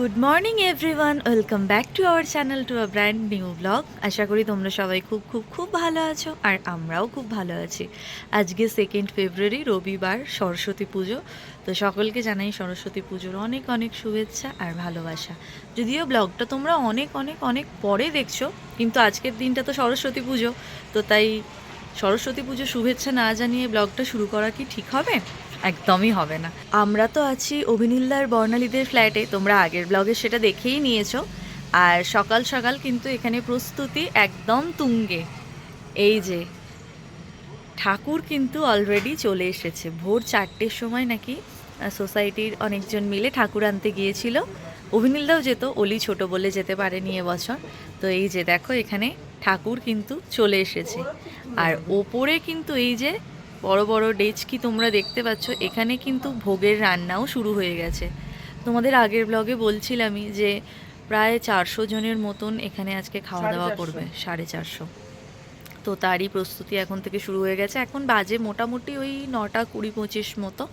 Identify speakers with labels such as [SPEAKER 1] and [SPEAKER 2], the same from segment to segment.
[SPEAKER 1] Good morning everyone welcome back to our channel to a brand new blog আশা করি তোমরা সবাই খুব খুব খুব ভালো আছো আর আমরাও খুব ভালো আছি। আজকে সেকেন্ড ফেব্রুয়ারি রবিবার, সরস্বতী পুজো। তো সকলকে জানাই সরস্বতী পুজোর অনেক অনেক শুভেচ্ছা আর ভালোবাসা। যদিও ব্লগটা তোমরা অনেক অনেক অনেক পরে দেখছ, কিন্তু আজকের দিনটা তো সরস্বতী পুজো। তো তাই সরস্বতী পুজো শুভেচ্ছা না জানিয়ে ব্লগটা শুরু করা কি ঠিক হবে? একদমই হবে না। আমরা তো আছি অভিনীলদার বর্ণালীদের ফ্ল্যাটে, তোমরা আগের ব্লগে সেটা দেখেই নিয়েছো। আর সকাল সকাল কিন্তু এখানে প্রস্তুতি একদম তুঙ্গে। এই যে, ঠাকুর কিন্তু অলরেডি চলে এসেছে। ভোর চারটের সময় নাকি সোসাইটির অনেকজন মিলে ঠাকুর আনতে গিয়েছিল। অভিনীলদাও যেত, অলি ছোট বলে যেতে পারেনি এবছর। তো এই যে দেখো, এখানে ঠাকুর কিন্তু চলে এসেছে। আর ওপরে কিন্তু এই যে বড় বড় ডেচকি তোমরা দেখতে পাচ্ছ? এখানে কিন্তু ভোগের রান্নাও শুরু হয়ে গেছে। তোমাদের আগের ব্লগে বলছিলামই যে প্রায় চারশো জনের মতন এখানে আজকে খাওয়া দাওয়া করবে সাড়ে চারশো। তো তারই প্রস্তুতি এখন থেকে শুরু হয়ে গেছে। এখন বাজে মোটামুটি ওই নটা কুড়ি পঁচিশ মতো।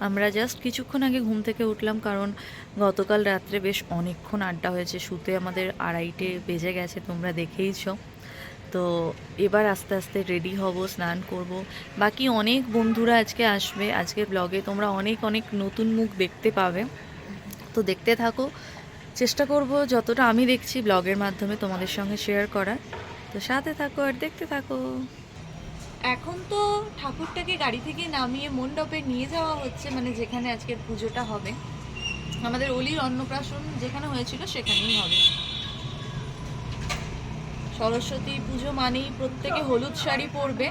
[SPEAKER 1] আমরা জাস্ট কিছুক্ষণ আগে ঘুম থেকে উঠলাম কারণ গতকাল রাত্রে বেশ অনেকক্ষণ আড্ডা হয়েছে। শুতে আমাদের আড়াইটে বেজে গেছে তোমরা দেখেইছো। তো এবার আস্তে আস্তে রেডি হব, স্নান করব। বাকি অনেক বন্ধুরা আজকে আসবে। আজকে ব্লগে তোমরা অনেক অনেক নতুন মুখ দেখতে পাবে। তো দেখতে থাকো। চেষ্টা করব যতটা আমি দেখছি ব্লগের মাধ্যমে তোমাদের সঙ্গে শেয়ার করার। তো সাথে থাকো আর দেখতে থাকো। এখন তো ঠাকুরটাকে গাড়ি থেকে নামিয়ে মণ্ডপে নিয়ে যাওয়া হচ্ছে মানে যেখানে আজকের পুজোটা হবে। আমাদের অলির অন্নপ্রাশন যেখানে হয়েছিল সেখানেই হবে। সরস্বতী পুজো মানেই প্রত্যেকে হলুদ শাড়ি পরবে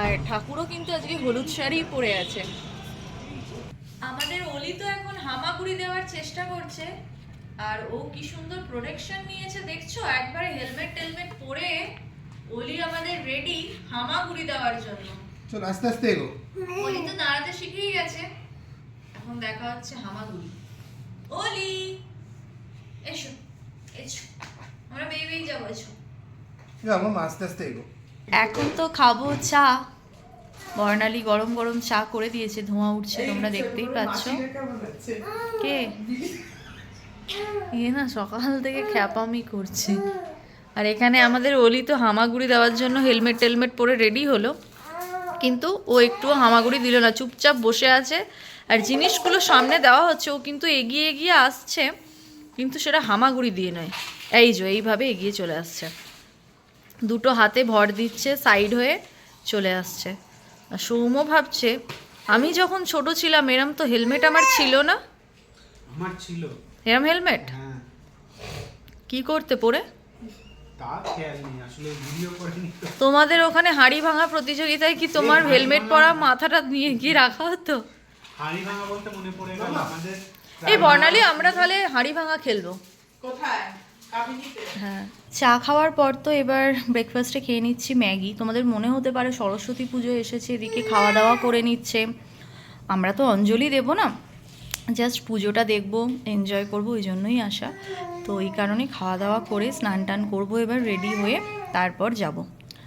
[SPEAKER 1] আর ঠাকুরও কিন্তু আজকে হলুদ শাড়ি পরে আছে। আমাদের অলি তো এখন হামাগুড়ি দেওয়ার চেষ্টা করছে আর ও কি সুন্দর প্রোটেকশন নিয়েছে দেখছ? একবারে হেলমেট টেলমেট পরে অলি আমাদের রেডি হামাগুড়ি দেওয়ার জন্য।
[SPEAKER 2] চল আস্তে আস্তে এগো।
[SPEAKER 1] অলি তো দাঁড়াতে শিখেই গেছে। এখন দেখা হচ্ছে হামাগুড়ি। অলি! এসো এসো। আমরা বেয়ে বেয়ে যাব এসো।
[SPEAKER 2] যাব আস্তে আস্তে এগো।
[SPEAKER 1] এখন তো খাব চা। বর্ণালী গরম গরম চা করে দিয়েছে ধোঁয়া উঠছে তোমরা দেখতেই পাচ্ছ। কে? এ না সকাল থেকে খ্যাপামি করছে। আর এখানে আমাদের অলি তো হামাগুড়ি দেওয়ার জন্য হেলমেট টেলমেট পরে রেডি হলো। কিন্তু ও একটুও হামাগুড়ি দিল না চুপচাপ বসে আছে। আর জিনিসগুলো সামনে দেওয়া হচ্ছে ও কিন্তু এগিয়ে এগিয়ে আসছে। কিন্তু সেটা হামাগুড়ি দিয়ে নয়। এই যে এইভাবে এগিয়ে চলে আসছে। দুটো হাতে ভর দিচ্ছে সাইড হয়ে চলে আসছে। আর সৌম্য ভাবছে আমি যখন ছোট ছিলাম এরম তো হেলমেট আমার ছিল না?
[SPEAKER 2] আমার ছিল।
[SPEAKER 1] এরম হেলমেট
[SPEAKER 2] হ্যাঁ।
[SPEAKER 1] কি করতে পরে
[SPEAKER 2] তা খেয়াল নেই আসলে ভিডিও করিনি তো।
[SPEAKER 1] তোমাদের ওখানে হাড়ি ভাঙা প্রতিযোগিতায় কি তোমার হেলমেট পরা মাথাটা নিয়ে গিয়ে রাখা হতো?
[SPEAKER 2] হাড়ি ভাঙা বলতে মনে পড়ে গেল আমাদের
[SPEAKER 1] এই বর্ণালী আমরা তাহলে হাড়ি ভাঙা খেলব।
[SPEAKER 3] কোথায়?
[SPEAKER 1] হ্যাঁ। চা খাওয়ার পর তো এবার ব্রেকফাস্টে খেয়ে নিচ্ছি ম্যাগি। তোমাদের মনে হতে পারে সরস্বতী পুজো এসেছে এদিকে খাওয়া দাওয়া করে নিচ্ছে। আমরা তো অঞ্জলি দেবো না। জাস্ট পুজোটা দেখব এনজয় করব ওই জন্যই আসা তো এই কারণে খাওয়া দাওয়া করে স্নান টান করব এবার রেডি হয়ে তারপর যাব।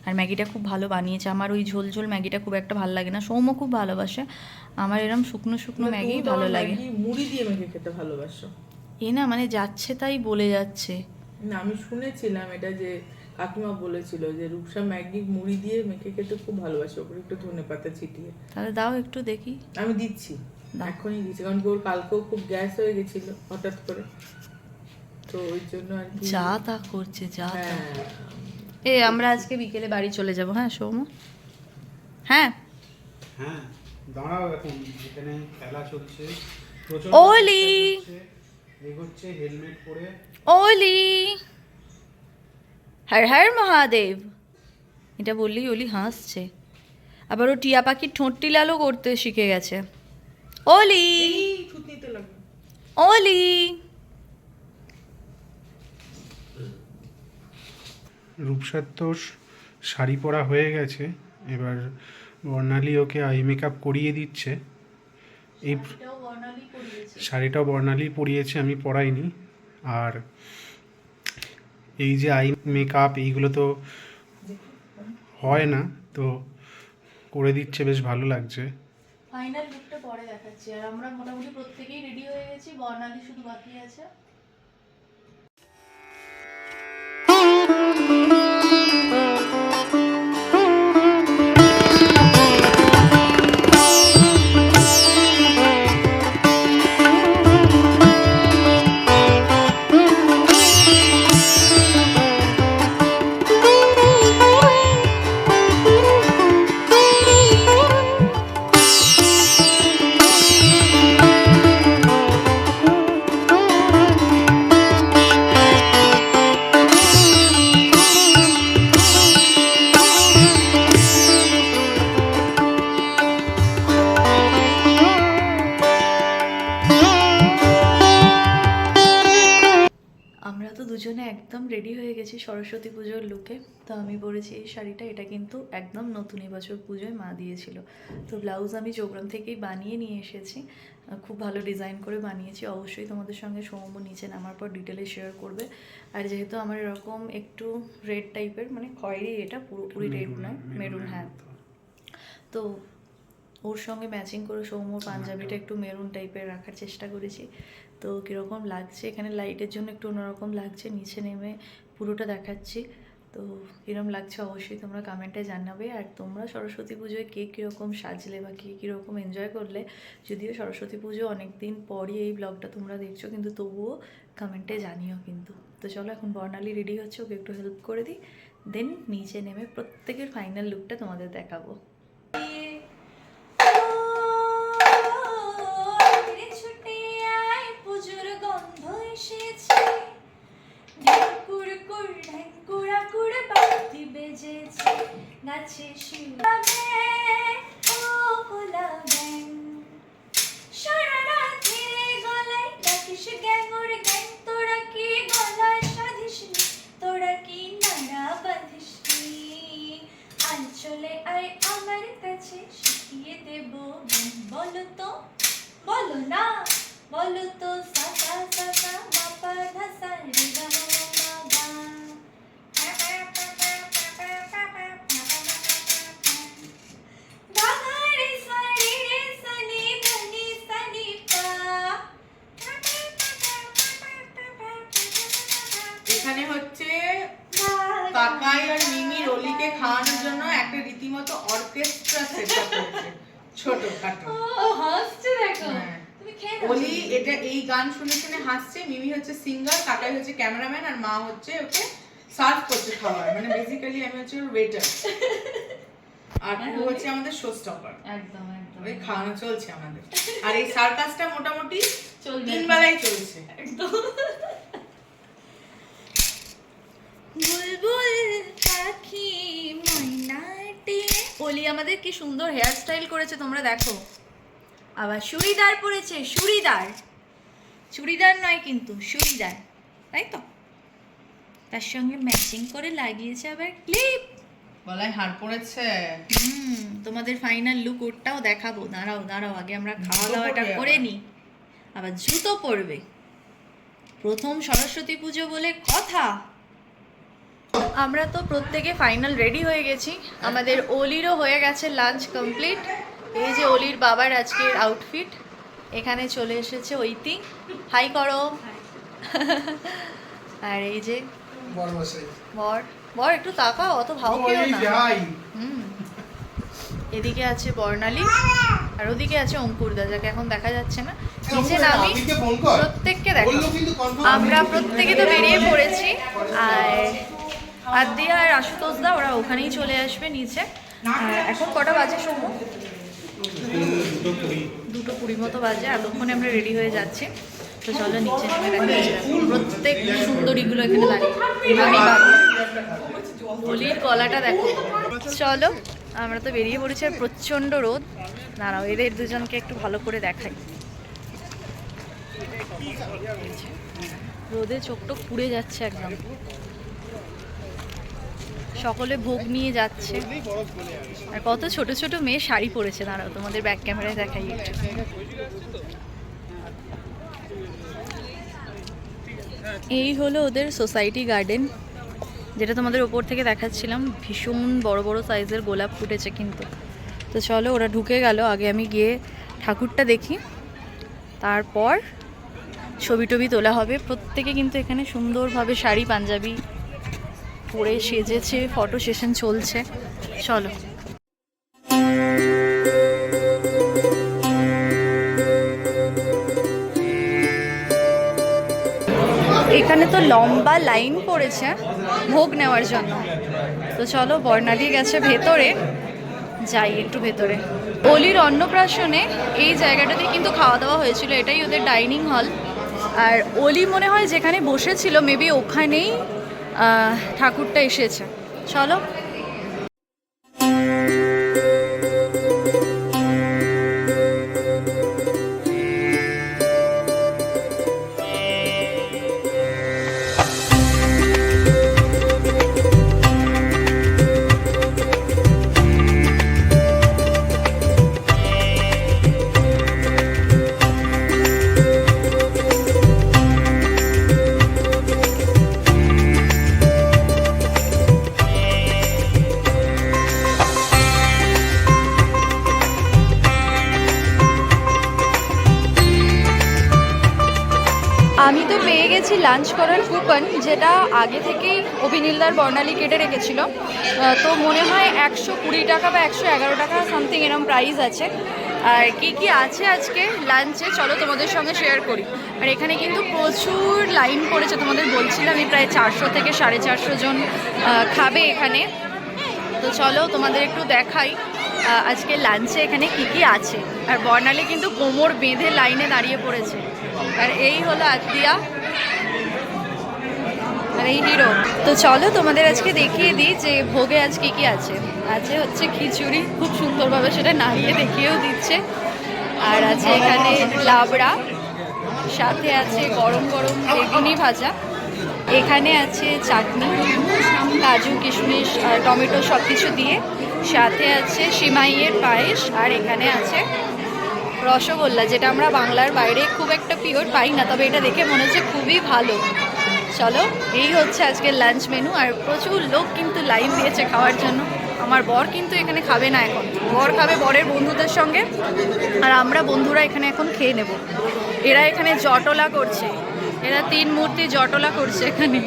[SPEAKER 1] আর ম্যাগিটা খুব ভালো বানিয়েছে। আমার ওই ঝোল ঝোল ম্যাগিটা খুব একটা ভালো লাগে না। সৌম্য খুব ভালোবাসে। আমার এরম শুকনো শুকনো ম্যাগি ভালো লাগে।
[SPEAKER 3] ম্যাগি মুড়ি দিয়ে মেখে খেতে ভালোবাসো।
[SPEAKER 1] এ না মানে যাচ্ছে তাই বলে যাচ্ছে।
[SPEAKER 3] না আমি শুনেছিলাম এটা যে কাকিমা বলেছিল যে রূপসা ম্যাগি মুড়ি দিয়ে মেখে খেতে খুব ভালোবাসে ওপরে একটু ধনে পাতা ছিটিয়ে।
[SPEAKER 1] তাহলে দাও একটু দেখি।
[SPEAKER 3] আমি দিচ্ছি। এখনই দিচ্ছি কারণ ওর কালকেও খুব গ্যাস হয়ে গেছিল হঠাৎ করে। তো ওই জন্য আর কি
[SPEAKER 1] যা তা করছে যা তা।
[SPEAKER 3] হ্যাঁ।
[SPEAKER 1] এ আমরা আজকে বিকেলে বাড়ি চলে যাব হ্যাঁ সৌম হ্যাঁ?
[SPEAKER 2] হ্যাঁ দাঁড়াও এখন এখানে খেলা চলছে।
[SPEAKER 1] ওলি!
[SPEAKER 2] এগোচ্ছে হেলমেট পরে।
[SPEAKER 1] ওলি! হর হর মহাদেব। এটা বললেই ওলি হাসছে। আবার ও টিয়া পাখির ঠোঁটটি লালও করতে শিখে গেছে। ওলি! ওলি!
[SPEAKER 2] রূপসার তো শাড়ি পরা হয়ে গেছে। এবার বর্ণালী ওকে আই মেকআপ করিয়ে দিচ্ছে। এই শাড়িটাও বর্ণালী পরিয়েছে, আমি পরাইনি। আর এই যে আই মেকআপ, এইগুলো তো হয় না, তো করে দিচ্ছে, বেশ ভালো লাগছে।
[SPEAKER 1] ফাইনাল লুকটা পরে দেখাচ্ছি। আর আমরা মোটামুটি প্রত্যেকেই রেডি হয়ে গেছি, বর্ণালী শুধু বাকি আছে। পরেছি এই শাড়িটা এটা কিন্তু একদম নতুন এবছর পুজোয় মা দিয়েছিল। তো ব্লাউজ আমি চোগ্রাম থেকেই বানিয়ে নিয়ে এসেছি। খুব ভালো ডিজাইন করে বানিয়েছি। অবশ্যই তোমাদের সঙ্গে সৌম্য নিচে নামার পর ডিটেলে শেয়ার করবে। আর যেহেতু আমার এরকম একটু রেড টাইপের মানে খয়েরি এটা পুরোপুরি রেড নয় মেরুন হ্যাঁ। তো ওর সঙ্গে ম্যাচিং করে সৌম্যর পাঞ্জাবিটা একটু মেরুন টাইপের রাখার চেষ্টা করেছি। তো কীরকম লাগছে? এখানে লাইটের জন্য একটু অন্যরকম লাগছে। নিচে নেমে পুরোটা দেখাচ্ছি। তো কীরকম লাগছে? অবশ্যই তোমরা কমেন্টে জানাবে। আর তোমরা সরস্বতী পুজোয় কে কীরকম সাজলে বা কে কীরকম এনজয় করলে, যদিও সরস্বতী পুজো অনেক দিন পরই এই ব্লগটা তোমরা দেখছ, কিন্তু তবুও কমেন্টে জানিও কিন্তু। তো চলো এখন বর্ণালী রেডি হচ্ছে, ওকে একটু হেল্প করে দিই দেন নিচে নেমে প্রত্যেকের ফাইনাল লুকটা তোমাদের দেখাবো ছুটে আয় পুজোর গন্ধ এসেছে ঢেকুর কুর ঢেকুরা কুর বেজেছে গাছে শিউলাবে ও ব্যাং সারা রাতে গলায় ডাকিস গ্যাঙর গ্যাং, তোরা কি গলায় সাধিস তোরা কি নাড়া বাঁধিস আয় চলে আয় আমার কাছে, শিখিয়ে দেব বলো তো, বলো না, বলো তো সাকা সাকা বাপা ধাসা রে গা মা
[SPEAKER 3] কাকাই আর মিমি রলিকে খাওয়ানোর জন্য একটা রীতিমতো অর্কেস্ট্রা সেটআপ করেছে। ছোট খাটো।
[SPEAKER 1] ও হাসছে দেখো।
[SPEAKER 3] হ্যাঁ। ওলি এটা এই গান শুনে শুনে হাসছে মিমি হচ্ছে সিঙ্গার কাকাই হচ্ছে ক্যামেরাম্যান আর মা হচ্ছে ওকে সার্ভ করছে খাবার। মানে বেসিক্যালি আমি হচ্ছে ওয়েটার আর ও হচ্ছে আমাদের শো স্টপার
[SPEAKER 1] একদম একদম।
[SPEAKER 3] ওই খাওয়ানো চলছে আমাদের। আর এই সার্কাসটা মোটামুটি তিন বেলায় চলছে।
[SPEAKER 1] বুলবুল পাখি ময়নাটি। ওলি আমাদের কি সুন্দর হেয়ার স্টাইল করেছে তোমরা দেখো। আবার চুড়িদার পরেছে চুড়িদার। চুড়িদার নয় কিন্তু চুড়িদার তাই তো? তার সঙ্গে ম্যাচিং করে লাগিয়েছে আবার ক্লিপ
[SPEAKER 3] গলায় হার পড়েছে
[SPEAKER 1] হুম তোমাদের ফাইনাল লুক ওরটাও দেখাবো। দাঁড়াও দাঁড়াও আগে আমরা খাওয়া দাওয়াটা করে নিই। আবার জুতো পরবে। প্রথম সরস্বতী পুজো বলে কথা। আমরা তো প্রত্যেকে ফাইনাল রেডি হয়ে গেছি। আমাদের অলিরও হয়ে গেছে লাঞ্চ কমপ্লিট এই যে অলির বাবার আজকের আউটফিট এখানে চলে এসেছে ঐতি হাই করো। আর এই যে বর বর একটু তাকাও অত ভাও কেউ না। এদিকে আছে বর্ণালী আর ওদিকে আছে অঙ্কুরদা যাকে এখন দেখা যাচ্ছে না। নিচে নামি প্রত্যেককে দেখো আমরা প্রত্যেকে তো বেরিয়ে পড়েছি। আর আদিয়া আর আশুতোষ দা, ওরা ওখানেই চলে আসবে নিচে। এখন কটা বাজে সময়? দুটো কুড়ি মতো বাজে এতক্ষণে আমরা রেডি হয়ে যাচ্ছি। তো চলো নিচে নেমে দেখা প্রত্যেক সুন্দরীগুলো এখানে দাঁড়িয়ে। হোলির গলাটা দেখো। চলো, আমরা তো বেরিয়ে পড়েছি, আর প্রচণ্ড রোদ। দাঁড়াও, এদের দুজনকে একটু ভালো করে দেখাই। রোদে চোখ টোক পুড়ে যাচ্ছে একদম। সকলে ভোগ নিয়ে যাচ্ছে। আর কত ছোট ছোট মেয়ে শাড়ি পরেছে, দাঁড়াও, তোমাদের ব্যাক ক্যামেরায় দেখাই এই হলো ওদের সোসাইটি গার্ডেন যেটা তোমাদের ওপর থেকে দেখাচ্ছিলাম। ভীষণ বড় বড় সাইজের গোলাপ ফুটেছে কিন্তু। তো চলো, ওরা ঢুকে গেল। আগে আমি গিয়ে ঠাকুরটা দেখি। তারপর ছবি টবি তোলা হবে। প্রত্যেকে কিন্তু এখানে সুন্দরভাবে শাড়ি, পাঞ্জাবি পরে সেজেছে ফটো সেশন চলছে। চলো। এখানে তো লম্বা লাইন পড়েছে ভোগ নেওয়ার জন্য। তো চলো, বর্ণালী গেছে ভেতরে। যাই একটু ভেতরে। অলির অন্নপ্রাশনে এই জায়গাটাতে কিন্তু খাওয়া দাওয়া হয়েছিল। এটাই ওদের ডাইনিং হল আর অলি মনে হয় যেখানে বসেছিল মেবি ওখানেই ঠাকুরটা এসেছে। চলো। তো পেয়ে গেছি লাঞ্চ করার কুপন যেটা আগে থেকেই অভিনীলদার বর্ণালী কেটে রেখেছিল। তো মনে হয় একশো কুড়ি টাকা বা একশো এগারো টাকা সামথিং এরম প্রাইস আছে। আর কি কি আছে আজকে লাঞ্চে? চলো তোমাদের সঙ্গে শেয়ার করি। আর এখানে কিন্তু প্রচুর লাইন পড়েছে, তোমাদের বলছিলাম আমি প্রায় চারশো থেকে সাড়ে চারশো জন খাবে এখানে। তো চলো তোমাদের একটু দেখাই আজকে লাঞ্চে এখানে কি কি আছে। আর বর্ণালী কিন্তু কোমর বেঁধে লাইনে দাঁড়িয়ে পড়েছে। আর এই হলো আত্মীয়া আর এই হিরো তো চলো তোমাদের আজকে দেখিয়ে দিই যে ভোগে আজ কি কি আছে। আছে হচ্ছে খিচুড়ি, খুব সুন্দরভাবে সেটা নাড়িয়ে দেখিয়েও দিচ্ছে। আর আছে এখানে লাবড়া, সাথে আছে গরম গরম বেগুনি ভাজা। এখানে আছে চাটনি, কাজু, কিশমিশ, আর টমেটো সব কিছু দিয়ে। সাথে আছে সিমাইয়ের পায়েস, আর এখানে আছে রসগোল্লা, যেটা আমরা বাংলার বাইরে খুব একটা পিওর পাই না, তবে এটা দেখে মনে হচ্ছে খুবই ভালো। চলো, এই হচ্ছে আজকের লাঞ্চ মেনু আর প্রচুর লোক কিন্তু লাইন দিয়েছে খাওয়ার জন্য। আমার বর কিন্তু এখানে খাবে না এখন। বর খাবে বরের বন্ধুদের সঙ্গে, আর আমরা বন্ধুরা এখানে এখন খেয়ে নেব। এরা এখানে জটলা করছে। এরা তিন মূর্তি জটলা করছে এখানে।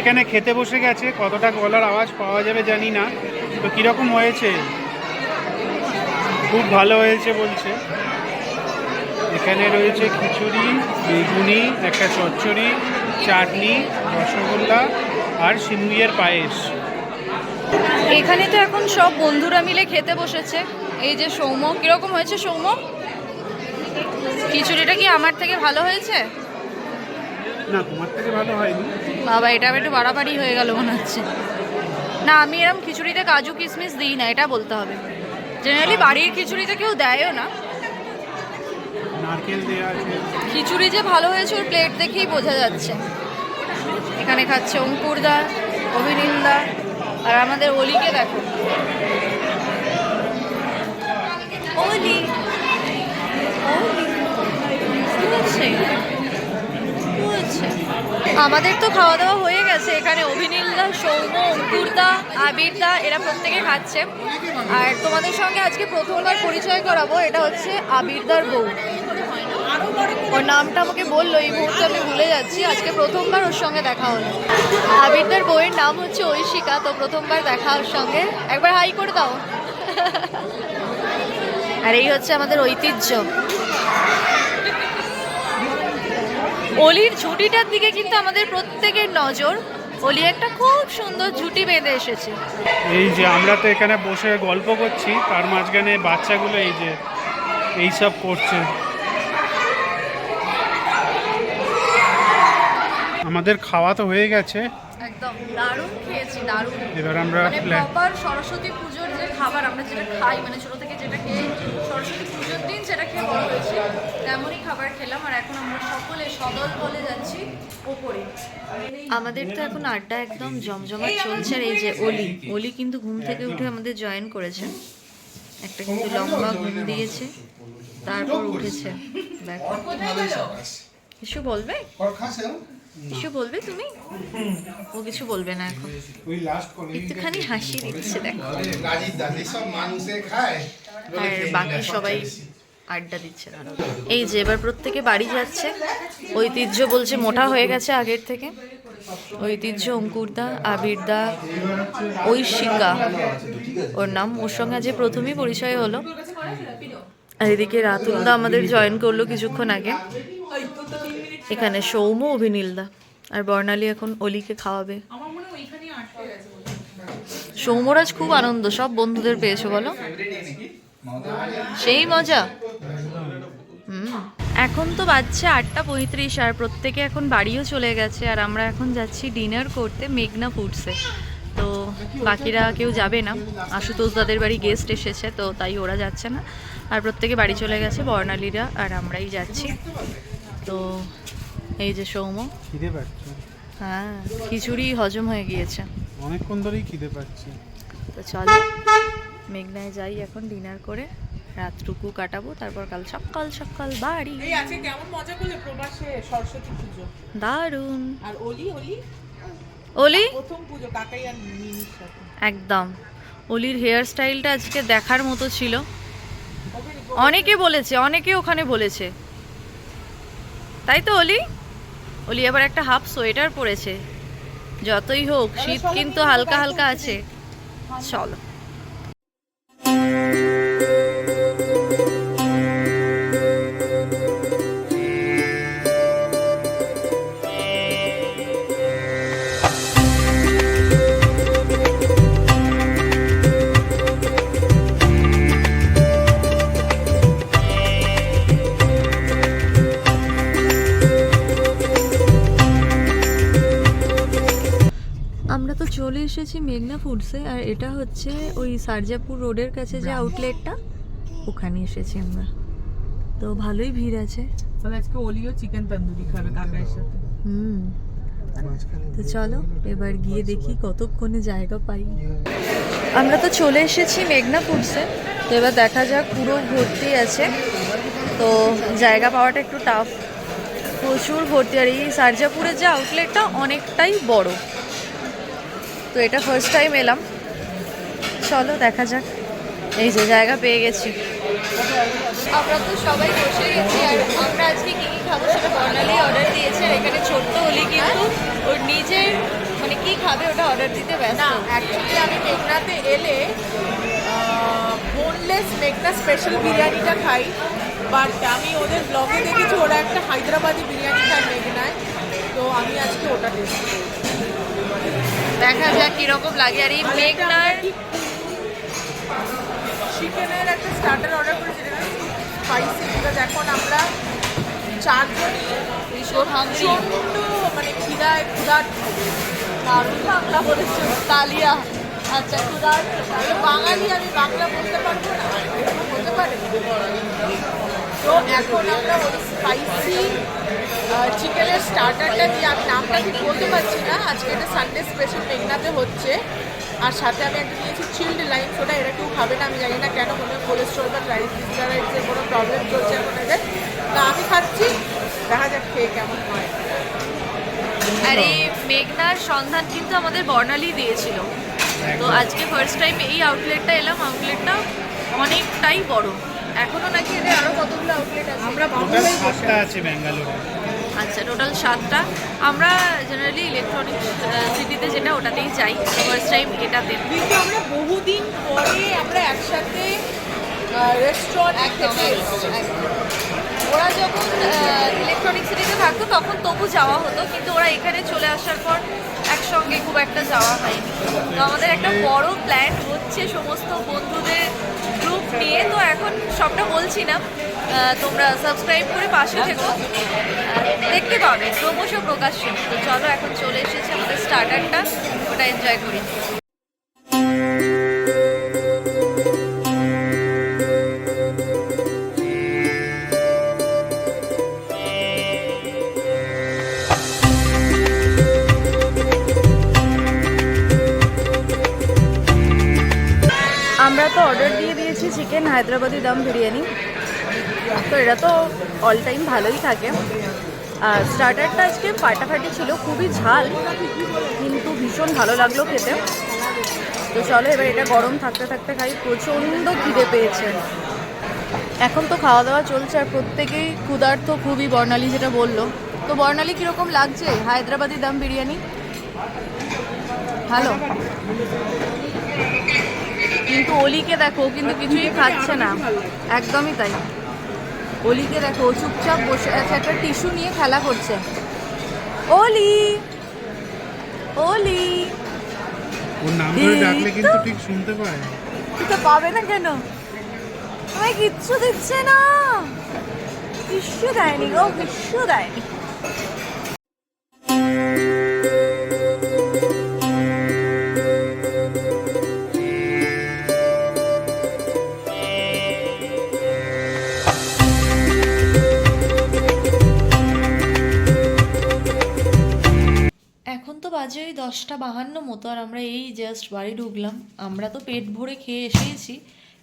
[SPEAKER 2] এখানে খেতে বসে গেছে কতটা গলার আওয়াজ পাওয়া যাবে জানি না তো কীরকম হয়েছে? খুব ভালো হয়েছে বলছে। এখানে রয়েছে খিচুড়ি বেগুনি একটা চচ্চড়ি চাটনি রসগোল্লা আর সিমুইয়ের পায়েস।
[SPEAKER 1] এখানে তো এখন সব বন্ধুরা মিলে খেতে বসেছে। এই যে সৌম্য কীরকম হয়েছে সৌম্য? খিচুড়িটা কি আমার থেকে ভালো হয়েছে?
[SPEAKER 2] না তোমার থেকে ভালো হয়নি।
[SPEAKER 1] বাবা এটা একটু বাড়াবাড়ি হয়ে গেল মনে হচ্ছে। না আমি এরকম খিচুড়িতে কাজু কিশমিশ দিই না এটা বলতে হবে। জেনারেলি বাড়ির খিচুড়িতে কেউ দেয়ও না। খিচুড়ি যে ভালো হয়েছে ওর প্লেট দেখেই বোঝা যাচ্ছে। এখানে খাচ্ছে অঙ্কুরদা অভিনীলদা আর আমাদের অলিকে দেখো। অলি অলি হচ্ছে? আমাদের তো খাওয়া দাওয়া হয়ে গেছে। এখানে অভিনীলদা, সৌম্য, অঙ্কুরদা, আবিরদা, এরা প্রত্যেকে খাচ্ছে। আর তোমাদের সঙ্গে আজকে প্রথমবার পরিচয় করাবো, এটা হচ্ছে আবিরদার বউ। ওর নামটা আমাকে বলল, এই মুহূর্তে আমি ভুলে যাচ্ছি। আজকে প্রথমবার ওর সঙ্গে দেখা হলো। আবিরদার বউয়ের নাম হচ্ছে ঐশিকা, তো প্রথমবার দেখা ওর সঙ্গে। একবার হাই করে দাও। আর এই হচ্ছে আমাদের ঐতিহ্য। অলির ঝুঁটিটার দিকে কিন্তু আমাদের প্রত্যেকের নজর। অলি একটা খুব সুন্দর ঝুঁটি বেঁধে এসেছে।
[SPEAKER 2] এই যে আমরা তো এখানে বসে গল্প করছি তার মাঝখানে বাচ্চাগুলো এই যে এইসব করছে। আমাদের খাওয়া তো হয়ে গেছে।
[SPEAKER 1] একদম দারুণ খেয়েছি দারুণ।
[SPEAKER 2] এবার আমরা
[SPEAKER 1] মানে প্রপার সরস্বতী পুজোর যে খাবার আমরা যেটা খাই মানে ছোট থেকে যেটা খেয়ে যেটা খেয়ে বড় হয়েছি। তেমনই খাবার খেলাম আর এখন আমরা সকলে সদল বলে যাচ্ছি ওপরে।
[SPEAKER 4] আমাদের তো এখন আড্ডা একদম জমজমাট চলছে আর এই যে অলি অলি কিন্তু ঘুম থেকে উঠে আমাদের জয়েন করেছে। একটা কিন্তু লম্বা ঘুম দিয়েছে তারপর উঠেছে। দেখো কিছু বলবে? কিছু বলবে তুমি? ও কিছু বলবে না এখন।
[SPEAKER 5] ওই লাস্ট
[SPEAKER 4] একটুখানি হাসি দিচ্ছে দেখো। আর বাকি সবাই আড্ডা দিচ্ছে এই যে এবার প্রত্যেকে বাড়ি যাচ্ছে। ঐতিহ্য বলছে মোটা হয়ে গেছে আগের থেকে। ঐতিহ্য অঙ্কুরদা, আবিরদা, ঐশিকা। ওর নাম, ওর সঙ্গে আজ প্রথমেই পরিচয় হলো। আর এদিকে রাতুলদা আমাদের জয়েন করল কিছুক্ষণ আগে। এখানে সৌম্য অভিনীলদা আর বর্ণালী এখন অলিকে খাওয়াবে। সৌম্যরাজ খুব আনন্দ, সব বন্ধুদের পেয়েছ বলো?
[SPEAKER 1] সেই মজা। হুম। এখন তো বাজছে আটটা পঁয়ত্রিশ আর প্রত্যেকে এখন বাড়িও চলে গেছে আর আমরা এখন যাচ্ছি ডিনার করতে মেঘনা ফুডসে। তো বাকিরা কেউ যাবে না। আশুতোষ দাদের বাড়ি গেস্ট এসেছে তো তাই ওরা যাচ্ছে না। আর প্রত্যেকে বাড়ি চলে গেছে বর্ণালীরা আর আমরাই যাচ্ছি। তো এই যে সৌম হ্যাঁ খিচুড়ি হজম হয়ে গিয়েছে।
[SPEAKER 2] অনেকক্ষণ ধরেই খিদে পাচ্ছে।
[SPEAKER 1] তো চলো। মেঘনায় যাই এখন ডিনার করে রাতটুকু কাটাবো তারপর কাল সকাল সকাল বাড়ি।
[SPEAKER 3] এই আজকে কেমন মজা করলে প্রবাসে সরস্বতী পুজো?
[SPEAKER 1] দারুণ।
[SPEAKER 3] আর অলি অলি?
[SPEAKER 1] ওলি
[SPEAKER 3] প্রথম পুজো কাকাই আর মিমির সাথে।
[SPEAKER 1] একদম। অলির হেয়ার স্টাইলটা আজকে দেখার মতো ছিল। অনেকে বলেছে অনেকে ওখানে বলেছে। তাই তো অলি? অলি আবার একটা হাফ সোয়েটার পরেছে। যতই হোক শীত কিন্তু হালকা হালকা আছে। চলো। চলে এসেছি মেঘনা ফুডসে আর এটা হচ্ছে ওই সারজাপুর রোডের কাছে যে আউটলেটটা ওখানে এসেছি আমরা। তো ভালোই ভিড় আছে।
[SPEAKER 3] তাহলে আজকে অলিও চিকেন তন্দুরি খাবে কাকাইয়ের সাথে।
[SPEAKER 1] হুম। তো চলো এবার গিয়ে দেখি কতক্ষণে জায়গা পাই। আমরা তো চলে এসেছি মেঘনা ফুডসে তো এবার দেখা যাক পুরো ভর্তি আছে। তো জায়গা পাওয়াটা একটু টাফ প্রচুর ভর্তি আর এই সারজাপুরের যে আউটলেটটা অনেকটাই বড়। তো এটা ফার্স্ট টাইম এলাম। চলো দেখা যাক। এই যে জায়গা পেয়ে গেছি। আমরা তো সবাই বসে গেছি আর আমরা আজকে কি কি খাব সেটা বর্ণালি অর্ডার দিয়েছে আর এখানে ছোট্ট হলি কিন্তু ওর নিজের মানে কি খাবে ওটা অর্ডার দিতে ব্যস্ত।
[SPEAKER 3] না অ্যাকচুয়ালি আমি মেঘনাতে এলে বোনলেস মেঘনা স্পেশাল বিরিয়ানিটা খাই বাট আমি ওদের ব্লগে দেখেছি ওরা একটা হায়দ্রাবাদি বিরিয়ানি খায় মেঘনায় তো আমি আজকে ওটা টেস্ট করি
[SPEAKER 1] দেখা যাক কীরকম লাগে। আর এই মেঘনার
[SPEAKER 3] চিকেনের একটা স্টার্টার অর্ডার করেছি যেটা স্পাইসি বিকজ এখন আমরা চারজনই
[SPEAKER 1] ভীষণ হাঙ্গি
[SPEAKER 3] মানে খিদায় ক্ষুধার্ত দারুণ বাংলা বলেছে।
[SPEAKER 1] কালিয়া আচ্ছা ক্ষুধার
[SPEAKER 3] আমি বাঙালি আমি বাংলা বলতে পারব না? হতে পারে? তো এখন আমরা ওই স্পাইসি চিকেনের স্টার্টারটা দিয়ে আমি নামটা ঠিক বলতে পারছি না। আজকে এটা সানডে স্পেশাল মেঘনাতে হচ্ছে। আর সাথে আমি একটা নিয়েছি চিল্ড লাইন ওটা এরা কেউ খাবে না আমি জানি না কেন মনে হয় কোলেস্ট্রল বা ট্রাইগ্লিসারাইডসের কোনো প্রবলেম চলছে এখন এদের তা আমি খাচ্ছি দেখা যাক খেয়ে কেমন হয়।
[SPEAKER 1] আর এই মেঘনার সন্ধান কিন্তু আমাদের বর্ণালী দিয়েছিল। তো আজকে ফার্স্ট টাইম এই আউটলেটটা এলাম আউটলেটটা অনেকটাই বড়। এখনও নাকি এদের আরও কতগুলো আউটলেট আছে?
[SPEAKER 3] আমরা
[SPEAKER 2] সাতটা আছে ব্যাঙ্গালোরে।
[SPEAKER 1] আচ্ছা টোটাল সাতটা। আমরা জেনারেলি ইলেকট্রনিক সিটিতে যেটা ওটাতেই যাই ফার্স্ট টাইম এটাতে।
[SPEAKER 3] কিন্তু আমরা বহুদিন পরে আমরা একসাথে রেস্টুরেন্ট খেতে
[SPEAKER 1] ওরা যখন ইলেকট্রনিক সিটিতে থাকতো তখন তবু যাওয়া হতো কিন্তু ওরা এখানে চলে আসার পর একসঙ্গে খুব একটা যাওয়া হয়নি। তো আমাদের একটা বড় প্ল্যান হচ্ছে সমস্ত বন্ধুদের গ্রুপ নিয়ে। তো এখন সবটা বলছি না। তোমরা সাবস্ক্রাইব করে পাশে থেকো। দেখতে পাবে, ক্রমশ প্রকাশ্য। তো চলো এখন চলে এসেছে আমাদের স্টার্টারটা ওটা এনজয় করি। আমরা তো অর্ডার দিয়ে দিয়েছি চিকেন হায়দ্রাবাদি দম বিরিয়ানি। তো এটা তো অল টাইম ভালোই থাকে। আর স্টার্টারটা আজকে ফাটাফাটি ছিল, খুবই ঝাল, কিন্তু ভীষণ ভালো লাগল খেতে। তো চলো এবার এটা গরম থাকতে থাকতে খাই, প্রচণ্ড খিদে পেয়েছে। এখন তো খাওয়া দাওয়া চলছে, আর প্রত্যেকেই ক্ষুধার্ত, খুবই বর্ণালী যেটা বলল। তো বর্ণালী কীরকম লাগছে? হায়দ্রাবাদি দাম বিরিয়ানি? ভালো। কিন্তু অলিকে দেখো কিন্তু কিছুই খাচ্ছে না। একদমই তাই। অলিকে দেখো ও চুপচাপ বসে আছে একটা টিস্যু নিয়ে খেলা করছে। অলি! অলি!
[SPEAKER 2] ওর নাম ধরে ডাকলে। কিন্তু ঠিক শুনতে পায়।
[SPEAKER 1] তুই তো পাবে না কেন? আমায় কিচ্ছু দিচ্ছে না। কিচ্ছু দেয়নি গো কিচ্ছু দেয়নি। বাজে ওই দশটা বাহান্ন মতো আর আমরা এই জাস্ট বাড়ি ঢুকলাম। আমরা তো পেট ভরে খেয়ে এসেইছি,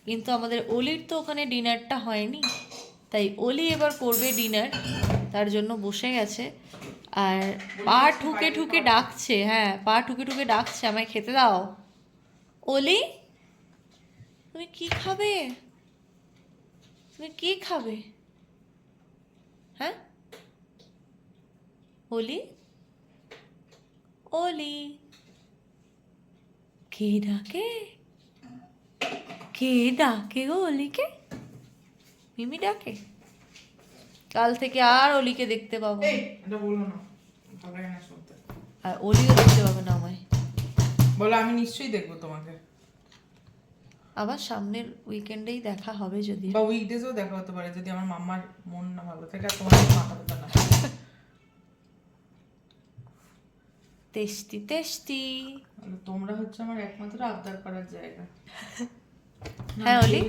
[SPEAKER 1] কিন্তু আমাদের অলির তো ওখানে ডিনারটা হয়নি। তাই অলি এবার করবে ডিনার, তার জন্য বসে গেছে। আর পা ঠুকে ঠুকে ডাকছে হ্যাঁ পা ঠুকে ঠুকে ডাকছে, আমায় খেতে দাও। অলি, তুমি কি খাবে? তুমি কি খাবে? হ্যাঁ? অলি? অলি কে ডাকে কে ডাকে গো অলিকে মিমি ডাকে কাল থেকে আর অলিকে দেখতে পাবো। আর অলিও দেখতে পাবে না আমায়।
[SPEAKER 3] বলো আমি নিশ্চয়ই দেখব তোমাকে।
[SPEAKER 1] আবার সামনের উইকেন্ডেই দেখা হবে যদি।
[SPEAKER 3] বা উইকডেজও দেখা হতে পারে যদি আমার মাম্মার মন না ভালো থাকে আর তোমার মাথা ব্যথা
[SPEAKER 1] তেষ্টি তেষ্টি
[SPEAKER 3] তাহলে তোমরা হচ্ছে আমার একমাত্র আবদার করার জায়গা।
[SPEAKER 1] হ্যাঁ অলি।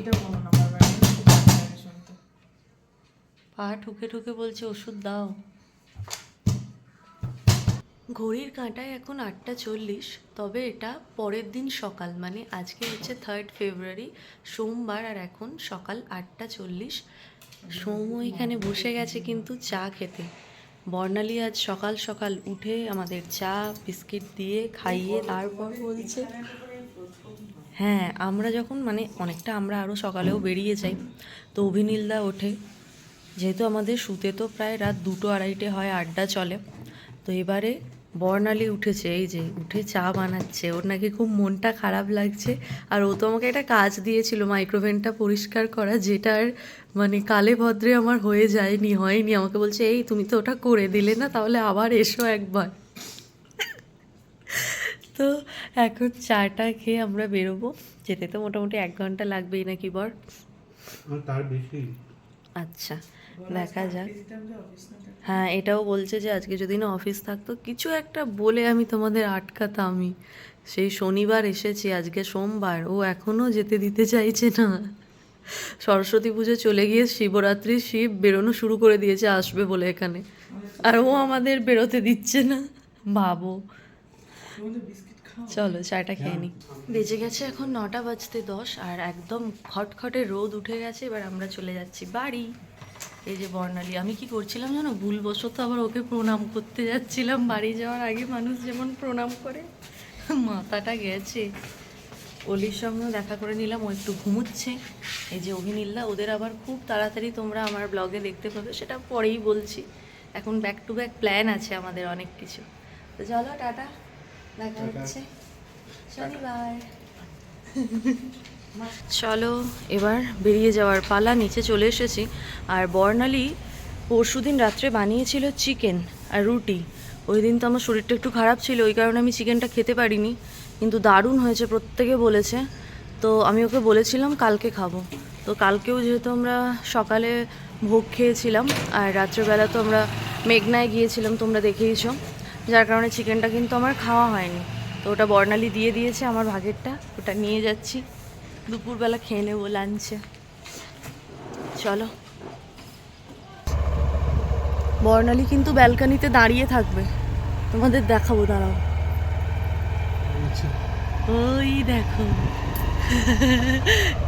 [SPEAKER 1] পা ঠুকে ঠুকে বলছে ওষুধ দাও। ঘড়ির কাঁটায় এখন আটটা চল্লিশ তবে এটা পরের দিন সকাল মানে আজকে হচ্ছে থার্ড ফেব্রুয়ারি সোমবার আর এখন সকাল আটটা চল্লিশ। সৌম এখানে বসে গেছে কিন্তু চা খেতে। বর্ণালী আজ সকাল সকাল উঠে আমাদের চা, বিস্কিট দিয়ে খাইয়ে তারপর বলছে হ্যাঁ আমরা যখন মানে অনেকটা আমরা আরও সকালেও বেরিয়ে যাই। তো অভিনীলদা ওঠে। যেহেতু আমাদের শুতে তো প্রায় রাত দুটো আড়াইটে হয়, আড্ডা চলে। তো এবারে বর্ণালী উঠেছে এই যে উঠে চা বানাচ্ছে ওর নাকি খুব মনটা খারাপ লাগছে। আর ও তো আমাকে একটা কাজ দিয়েছিল মাইক্রোভেনটা পরিষ্কার করা যেটার মানে কালে ভদ্রে আমার হয়ে যায়নি হয়নি। আমাকে বলছে এই তুমি তো ওটা করে দিলে না তাহলে আবার এসো একবার। তো এখন চাটা খেয়ে আমরা বেরোবো। যেতে তো মোটামুটি এক ঘণ্টা লাগবেই নাকি বর?
[SPEAKER 2] তার বেশি।
[SPEAKER 1] আচ্ছা দেখা যাক। হ্যাঁ এটাও বলছে যে আজকে যদি না অফিস থাকতো, কিছু একটা বলে আমি তোমাদের আটকাতামই। সেই শনিবার এসেছি, আজকে সোমবার, ও এখনও যেতে দিতে চাইছে না। সরস্বতী পুজো চলে গিয়ে শিবরাত্রি, শিব বেরোনো শুরু করে দিয়েছে, আসবে বলে এখানে। আর ও আমাদের বেরোতে দিচ্ছে না। ভাবো চলো, চাটা খেয়ে নিই বেজে গেছে এখন নটা বাজতে দশ, আর একদম খটখটে রোদ উঠে গেছে, এবার আমরা চলে যাচ্ছি বাড়ি। এই যে বর্ণালী আমি কি করছিলাম জানো? ভুলবশত আবার ওকে প্রণাম করতে যাচ্ছিলাম। বাড়ি যাওয়ার আগে মানুষ যেমন প্রণাম করে মাথাটা গেছে। অলির সঙ্গেও দেখা করে নিলাম ও একটু ঘুমোচ্ছে। এই যে অভিনীল্লা ওদের আবার খুব তাড়াতাড়ি তোমরা আমার ব্লগে দেখতে পাবে সেটা পরেই বলছি। এখন ব্যাক টু ব্যাক প্ল্যান আছে আমাদের অনেক কিছু। তো চলো টাটা। দেখা হচ্ছে। শনিবার চলো, এবার বেরিয়ে যাওয়ার পালা, নিচে চলে এসেছি। আর বর্ণালী পরশুদিন রাত্রে বানিয়েছিল চিকেন আর রুটি। ওই দিন তো আমার শরীরটা একটু খারাপ ছিল, ওই কারণে আমি চিকেনটা খেতে পারিনি। কিন্তু দারুণ হয়েছে, প্রত্যেকে বলেছে। তো আমি ওকে বলেছিলাম, কালকে খাব। তো কালকেও যেহেতু আমরা সকালে ভোগ খেয়েছিলাম, আর রাত্রেবেলা তো আমরা মেঘনায় গিয়েছিলাম, তোমরা দেখেইছো। যার কারণে চিকেনটা কিন্তু আমার খাওয়া হয়নি। তো ওটা বর্ণালি দিয়ে দিয়েছে, আমার ভাগেরটা, ওটা নিয়ে যাচ্ছি। দুপুরবেলা খেয়ে নেব লাঞ্চে চলো। বর্ণালী কিন্তু ব্যালকানিতে দাঁড়িয়ে থাকবে। তোমাদের দেখাবো দাঁড়াও। ওই দেখো।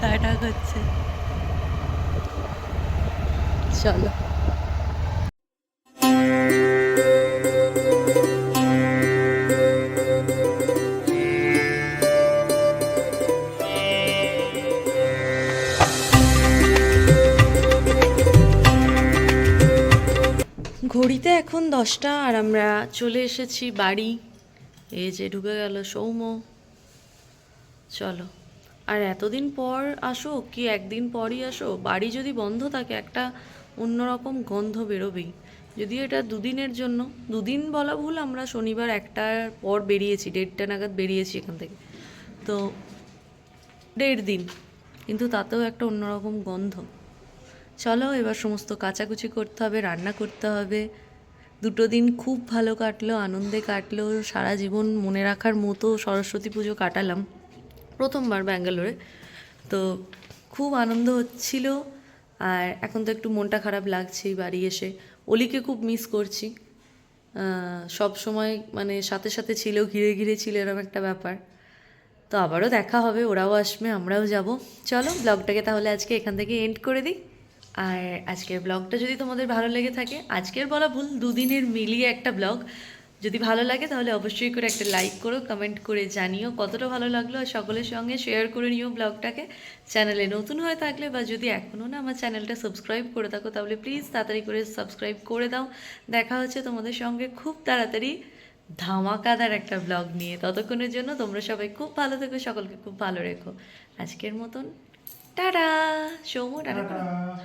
[SPEAKER 1] টাটা করছে। চলো। দশটা আর আমরা চলে এসেছি বাড়ি। এই যে ঢুকে গেল সৌম্য। চলো। আর এতদিন পর আসো কি একদিন পরই আসো? বাড়ি যদি বন্ধ থাকে, একটা অন্যরকম গন্ধ বেরোবেই। যদিও এটা দুদিনের জন্য। দুদিন বলা ভুল, আমরা শনিবার একটার পর বেরিয়েছি, দেড়টা নাগাদ বেরিয়েছি এখান থেকে। তো দেড় দিন। কিন্তু তাতেও একটা অন্যরকম গন্ধ। চলো, এবার সমস্ত কাচাকুচি করতে হবে, রান্না করতে হবে। দুটো দিন খুব ভালো কাটলো, আনন্দে কাটলো, সারা জীবন মনে রাখার মতো সরস্বতী পুজো কাটালাম প্রথমবার ব্যাঙ্গালোরে। তো খুব আনন্দ হচ্ছিল আর এখন তো একটু মনটা খারাপ লাগছেই বাড়ি এসে। অলিকে খুব মিস করছি। সব সময় মানে সাথে সাথে ছিল, ঘিরে ঘিরে ছিল এরকম একটা ব্যাপার। তো আবারও দেখা হবে, ওরাও আসবে, আমরাও যাব। চলো ব্লগটাকে তাহলে আজকে এখান থেকে এন্ড করে দিই। আর আজকের ব্লগটা যদি তোমাদের ভালো লেগে থাকে, আজকের বলা ভুল, দুদিনের মিলিয়ে একটা ব্লগ যদি ভালো লাগে তাহলে অবশ্যই করে একটা লাইক করো কমেন্ট করে জানিও কতটা ভালো লাগল আর সকলের সঙ্গে শেয়ার করে নিও ব্লগটাকে চ্যানেলে নতুন হয়ে থাকলে বা যদি এখনও না আমার চ্যানেলটা সাবস্ক্রাইব করে থাকো, তাহলে প্লিজ তাড়াতাড়ি করে সাবস্ক্রাইব করে দাও। দেখা হচ্ছে তোমাদের সঙ্গে খুব তাড়াতাড়ি ধামাকাদার একটা ব্লগ নিয়ে। ততক্ষণের জন্য তোমরা সবাই খুব ভালো থেকো, সকলকে খুব ভালো রেখো। আজকের মতন, টাটা, সৌম্য টাটা।